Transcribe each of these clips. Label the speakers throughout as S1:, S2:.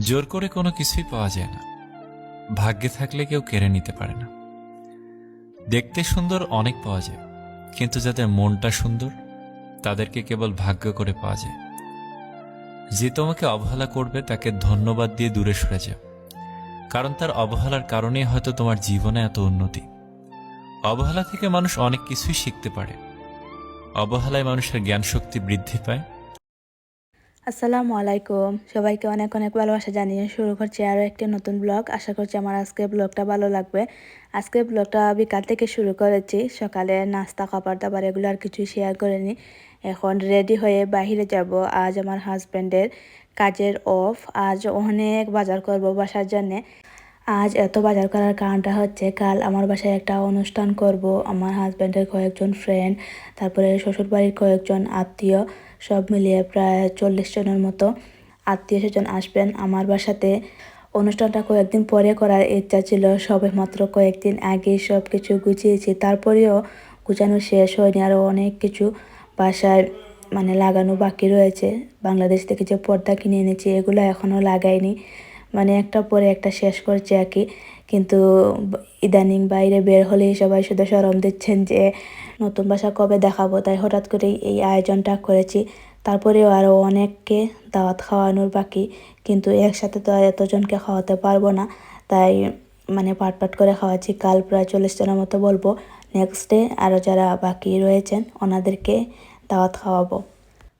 S1: জোর করে কোনো কিছুই পাওয়া যায় না। ভাগ্যে থাকলে কেউ কেড়ে নিতে পারে না। দেখতে সুন্দর অনেক পাওয়া যায়, কিন্তু যাদের মনটা সুন্দর, তাদেরকে কেবল ভাগ্য করে পাওয়া যায়। যে তোমাকে অবহেলা করবে, তাকে ধন্যবাদ দিয়ে দূরে সরে যাও। কারণ তার অবহেলার কারণেই হয়তো তোমার জীবনে এত উন্নতি। অবহেলা থেকে মানুষ অনেক কিছুই শিখতে পারে। অবহেলায় মানুষের জ্ঞান শক্তি বৃদ্ধি পায়
S2: আসসালামু আলাইকুম। সবাইকে অনেক অনেক ভালোবাসা জানিয়ে শুরু করছি আরও একটি নতুন ব্লগ। আশা করছি আমার আজকে ব্লগটা ভালো লাগবে। আজকে ব্লগটা বিকাল থেকে শুরু করেছি। সকালে নাস্তা, খাবার দাবার এগুলো আর কিছু শেয়ার করিনি। এখন রেডি হয়ে বাহিরে যাব। আজ আমার হাজব্যান্ডের কাজের অফ আজ অনেক বাজার করব বাসার জন্যে। আজ এত বাজার করার কারণটা হচ্ছে কাল আমার বাসায় একটা অনুষ্ঠান করব। আমার হাজব্যান্ডের কয়েকজন ফ্রেন্ড তারপরে শ্বশুরবাড়ির কয়েকজন আত্মীয়, সব মিলিয়ে প্রায় চল্লিশ জনের মতো আত্মীয় স্বজন আসবেন আমার বাসাতে। অনুষ্ঠানটা কয়েকদিন পরে করার ইচ্ছা ছিল, সবে মাত্র কয়েকদিন আগে সব কিছু গুছিয়েছি। তারপরেও গুছানো শেষ হয়নি আরও অনেক কিছু বাসায় মানে লাগানো বাকি রয়েছে। বাংলাদেশ থেকে যে পর্দা কিনে এনেছি, এগুলো এখনও লাগাইনি। মানে একটা পরে একটা শেষ করছে আর কি। কিন্তু ইদানিং বাইরে বের হলেই সবাই শুধু সরম দিচ্ছেন যে, নতুন বাসা কবে দেখাবো? তাই হঠাৎ করেই এই আয়োজনটা করেছি। তারপরেও আরও অনেককে দাওয়াত খাওয়ানোর বাকি। কিন্তু একসাথে তো এতজনকে খাওয়াতে পারব না। তাই মানে পাট পাট করে খাওয়াচ্ছি। কাল প্রায় চল্লিশ জনের মতো বলব নেক্সট ডে আরও যারা বাকি রয়েছেন, ওনাদেরকে দাওয়াত খাওয়াবো।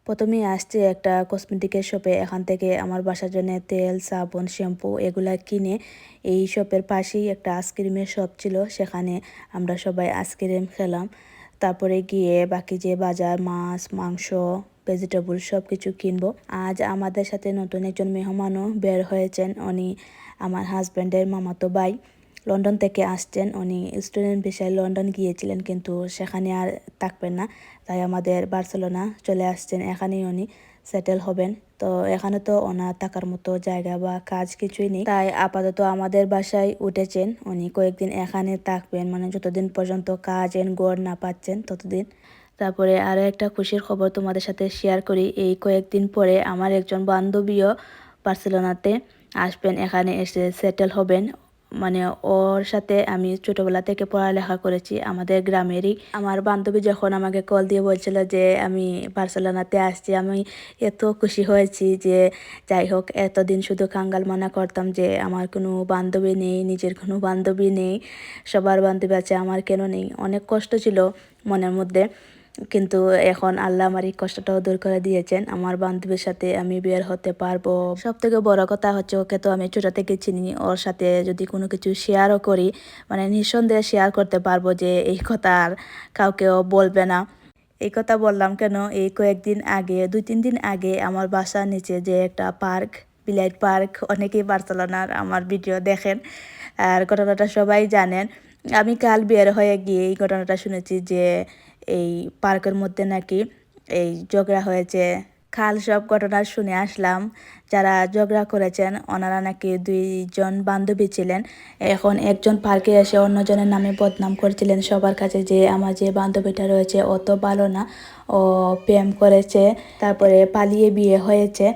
S2: প্রথমেই আসছে একটা কসমেটিকের শপে এখান থেকে আমার বাসার জন্য তেল, সাবন শ্যাম্পু এগুলা কিনে এই শপের পাশেই একটা আইসক্রিমের শপ ছিল। সেখানে আমরা সবাই আইসক্রিম খেলাম। তারপরে গিয়ে বাকি যে বাজার, মাছ, মাংস ভেজিটেবল সব কিছু কিনবো। আজ আমাদের সাথে নতুন একজন মেহমানও বের হয়েছেন। উনি আমার হাজব্যান্ডের মামাতো ভাই। লন্ডন থেকে আসছেন। উনি স্টুডেন্ট বিষয়ে লন্ডন গিয়েছিলেন, কিন্তু সেখানে আর থাকবেন না। তাই আমাদের বার্সেলোনা চলে আসছেন। এখানেই উনি সেটেল হবেন। তো এখানে তো ওনার থাকার মতো জায়গা বা কাজ কিছুই নেই। তাই আপাতত আমাদের বাসায় উঠেছেন। উনি কয়েকদিন এখানে থাকবেন। মানে যতদিন পর্যন্ত কাজ এন গড় না পাচ্ছেন, ততদিন। তারপরে আরও একটা খুশির খবর তোমাদের সাথে শেয়ার করি। এই কয়েকদিন পরে আমার একজন বান্ধবীও বার্সেলোনাতে আসবেন। এখানে এসে সেটেল হবেন। মানে ওর সাথে আমি ছোটবেলা থেকে পড়ালেখা করেছি, আমাদের গ্রামেরই। আমার বান্ধবী যখন আমাকে কল দিয়ে বলছিল যে, আমি বার্সেলোনাতে আসছি, আমি এত খুশি হয়েছি যে, যাই হোক, এতদিন শুধু কাঙ্গাল মানা করতাম যে, আমার কোনো বান্ধবী নেই, নিজের কোনো বান্ধবী নেই, সবার বান্ধবী আছে, আমার কেন নেই? অনেক কষ্ট ছিল মনের মধ্যে। কিন্তু এখন আল্লাহ আমার এই কষ্টটাও দূর করে দিয়েছেন। আমার বান্ধবীর সাথে আমি বের হতে পারব। সব থেকে বড় কথা হচ্ছে, ওকে তো আমি ছোট থেকে চিনি। ওর সাথে যদি কোনো কিছু শেয়ারও করি মানে নিঃসন্দেহে শেয়ার করতে পারব যে, এই কথা আর কাউকেও বলবে না। এই কথা বললাম কেন? এই কয়েকদিন আগে, দুই তিন দিন আগে আমার বাসার নিচে যে একটা পার্ক, বিলাইট পার্ক, অনেকেই বার্সেলোনার আমার ভিডিও দেখেন। আর ঘটনাটা সবাই জানেন। আমি কাল বের হয়ে গিয়ে এই ঘটনাটা শুনেছি যে এই পার্কের মধ্যে নাকি এই ঝগড়া হয়েছে। খাল সব ঘটনা শুনে আসলাম। যারা ঝগড়া করেছেন, ওনারা নাকি দুইজন বান্ধবী ছিলেন। এখন একজন পার্কে এসে অন্যজনের নামে বদনাম করছিলেন। সবার কাছে যে আমার যে বান্ধবীটা রয়েছে অত ভালো না। ও প্রেম করেছে, তারপরে পালিয়ে বিয়ে হয়েছে।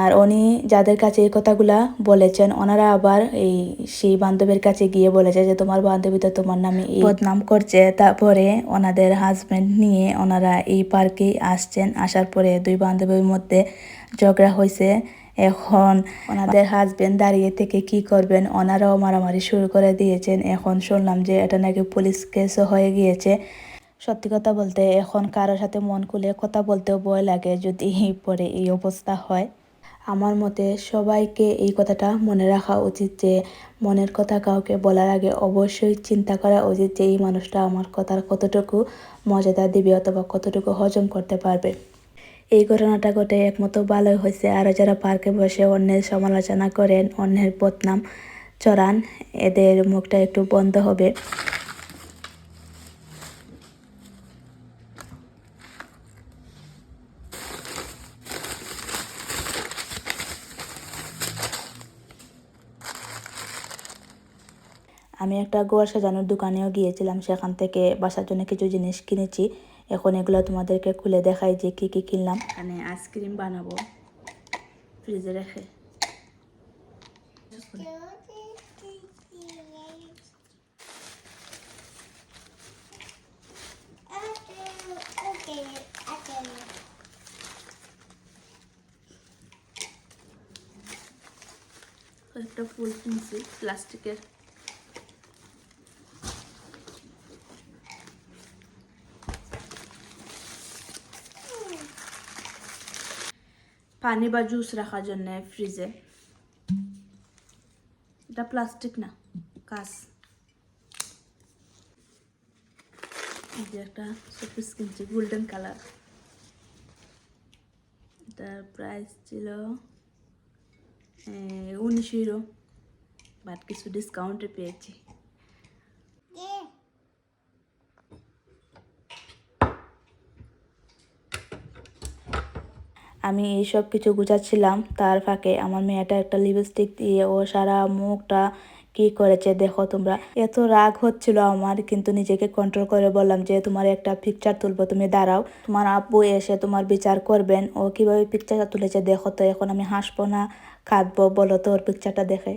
S2: আর উনি যাদের কাছে এই কথাগুলা বলেছেন, ওনারা আবার এই সেই বান্ধবীর কাছে গিয়ে বলেছে যে, তোমার বান্ধবী তো তোমার নামে এই বদনাম করছে। তারপরে ওনাদের হাজবেন্ড নিয়ে ওনারা এই পার্কেই আসছেন। আসার পরে দুই বান্ধবীর মধ্যে ঝগড়া হয়েছে এখন ওনাদের হাজবেন্ড দাঁড়িয়ে থেকে কি করবেন, ওনারাও মারামারি শুরু করে দিয়েছেন। এখন শুনলাম যে এটা নাকি পুলিশ কেসও হয়ে গিয়েছে। সত্যি কথা বলতে এখন কারোর সাথে মন খুলে কথা বলতেও ভয় লাগে যদি পরে এই অবস্থা হয়। আমার মতে সবাইকে এই কথাটা মনে রাখা উচিত যে, মনের কথা কাউকে বলার আগে অবশ্যই চিন্তা করা উচিত যে, এই মানুষটা আমার কথার কতটুকু মর্যাদা দিবে অথবা কতটুকু হজম করতে পারবে। এই ঘটনাটা ঘটে একমতো ভালোই হয়েছে। আরও যারা পার্কে বসে অন্যের সমালোচনা করেন, অন্যের বদনাম চড়ান, এদের মুখটা একটু বন্ধ হবে। আমি একটা গোয়ার সাজানোর দোকানেও গিয়েছিলাম, সেখান থেকে বাসার জন্য কিছু জিনিস কিনেছি। এখন এগুলো তোমাদেরকে খুলে দেখাই যে কি কি কিনলাম। এখানে আইসক্রিম বানাবো। ফ্রিজে রেখে। একটা ফুল কিনছি, প্লাস্টিকের। পানি বা জুস রাখার জন্য ফ্রিজে এটা প্লাস্টিক না, কাঁচ। যে একটা শোপিস কিনছি গোল্ডেন কালার এটার প্রাইস ছিল উনিশ ইউরো বাট কিছু ডিসকাউন্টে পেয়েছি। আমি এইসব কিছু গুছাচ্ছিলাম। তার ফাঁকে আমার মেয়েটা একটা লিপস্টিক দিয়ে, ও সারা মুখটা কি করেছে দেখো তোমরা। এত রাগ হচ্ছিল আমার, কিন্তু নিজেকে কন্ট্রোল করে বললাম যে, তোমার একটা পিকচার তুলবো, তুমি দাঁড়াও। তোমার আব্বু এসে তোমার বিচার করবেন। ও কীভাবে পিকচারটা তুলেছে দেখো তো, এখন আমি হাসবো না, কাঁদবো, বলো তো ওর পিকচারটা দেখে।